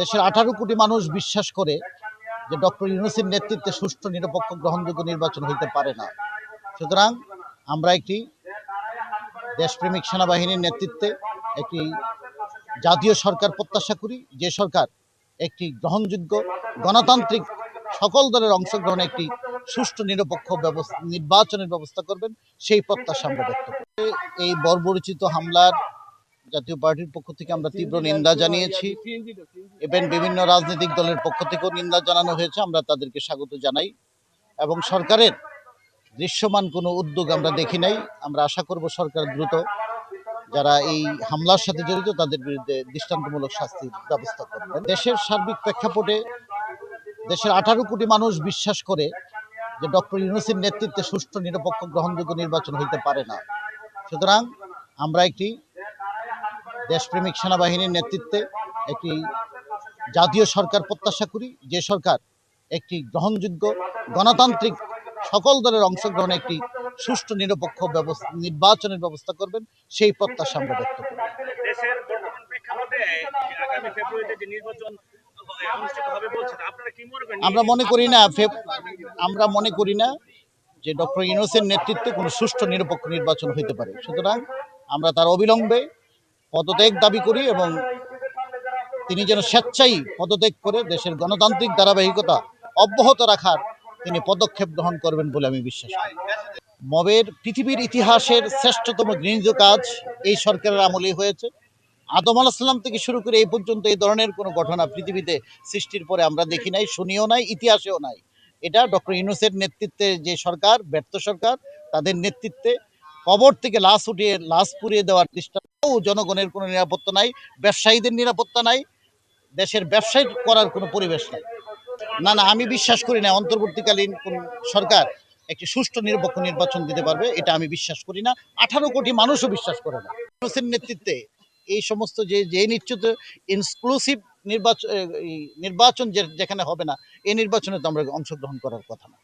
দেশের আঠারো কোটি মানুষ বিশ্বাস করে যে ডক্টর ইউনুসের নেতৃত্বে সুষ্ঠু, নিরপেক্ষ, গ্রহণযোগ্য নির্বাচন হইতে পারে না। সুতরাং আমরা একটি দেশপ্রেমিক সেনাবাহিনীর নেতৃত্বে একটি জাতীয় সরকার প্রত্যাশা করি, যে সরকার একটি গ্রহণযোগ্য, গণতান্ত্রিক সকল দলের অংশগ্রহণে একটি সুষ্ঠু, নিরপেক্ষ নির্বাচনের ব্যবস্থা করবেন, সেই প্রত্যাশা আমরা ব্যক্ত করি। এই বর্বরচিত হামলার জাতীয় পার্টির পক্ষ থেকে আমরা তীব্র নিন্দা জানিয়েছি। এবং বিভিন্ন রাজনৈতিক দলের পক্ষ থেকেও নিন্দা জানানো হয়েছে আমরা তাদেরকে স্বাগত জানাই। এবং সরকারের দৃশ্যমান কোনো উদ্যোগ আমরা দেখি নাই। আমরা আশা করব সরকার দ্রুত যারা এই হামলার সাথে জড়িত তাদের বিরুদ্ধে দৃষ্টান্তমূলক শাস্তির ব্যবস্থা করবেন। দেশের সার্বিক প্রেক্ষাপটে দেশের আঠারো কোটি মানুষ বিশ্বাস করে যে ডক্টর ইউনুসের নেতৃত্বে সুষ্ঠু নিরপেক্ষ গ্রহণযোগ্য নির্বাচন হইতে পারে না। সুতরাং আমরা একটি দেশপ্রেমিক সেনাবাহিনীর নেতৃত্বে একটি জাতীয় সরকার প্রত্যাশা করি যে সরকার একটি গ্রহণযোগ্য গণতান্ত্রিক সকল দলের অংশগ্রহণে একটি সুষ্ঠু নিরপেক্ষ ব্যবস্থা নির্বাচনের ব্যবস্থা করবেন সেই প্রত্যাশা আমরা ব্যক্ত করি। দেশের বর্তমান প্রেক্ষাপটে আগামী ফেব্রুয়ারিতে যে নির্বাচন অনুষ্ঠিত হবে বলছেন আপনারা কি মনে আমরা মনে করি না আমরা মনে করি না যে ডক্টর ইউনুসের নেতৃত্বে কোনো সুষ্ঠু নিরপেক্ষ নির্বাচন হইতে পারে। সুতরাং আমরা তার অবিলম্বে পদত্যাগ দাবি করি এবং তিনি যেন স্বেচ্ছাই পদত্যাগ করে দেশের গণতান্ত্রিক ধারাবাহিকতা অব্যাহত রাখার তিনি পদক্ষেপ গ্রহণ করবেন বলে আমি বিশ্বাস করি। মবের পৃথিবীর ইতিহাসের শ্রেষ্ঠতম ঘৃণিত কাজ এই সরকারের আমলেই হয়েছে। আদম আলাহিসাল্লাম থেকে শুরু করে এই পর্যন্ত এই ধরনের কোনো ঘটনা পৃথিবীতে সৃষ্টির পরে আমরা দেখি নাই, শুনিও নাই, ইতিহাসেও নাই। এটা ডক্টর ইউনুসের নেতৃত্বে যে সরকার, ব্যর্থ সরকার, তাদের নেতৃত্বে কবর থেকে লাশ উঠিয়ে, লাশ পুড়িয়ে দেওয়ার চেষ্টা জনগণের কোনো নিরাপত্তা নাই, ব্যবসায়ীদের নিরাপত্তা নাই, দেশের ব্যবসায় করার কোনো পরিবেশ নাই। না না, আমি বিশ্বাস করি না অন্তর্বর্তীকালীন কোন সরকার একটি সুষ্ঠু নিরপেক্ষ নির্বাচন দিতে পারবে, এটা আমি বিশ্বাস করি না। আঠারো কোটি মানুষও বিশ্বাস করে না। ইউনুসের নেতৃত্বে এই সমস্ত যে যে নিশ্চিত ইনক্লুসিভ নির্বাচন নির্বাচন যেখানে হবে না, এই নির্বাচনে তো আমরা অংশগ্রহণ করার কথা না।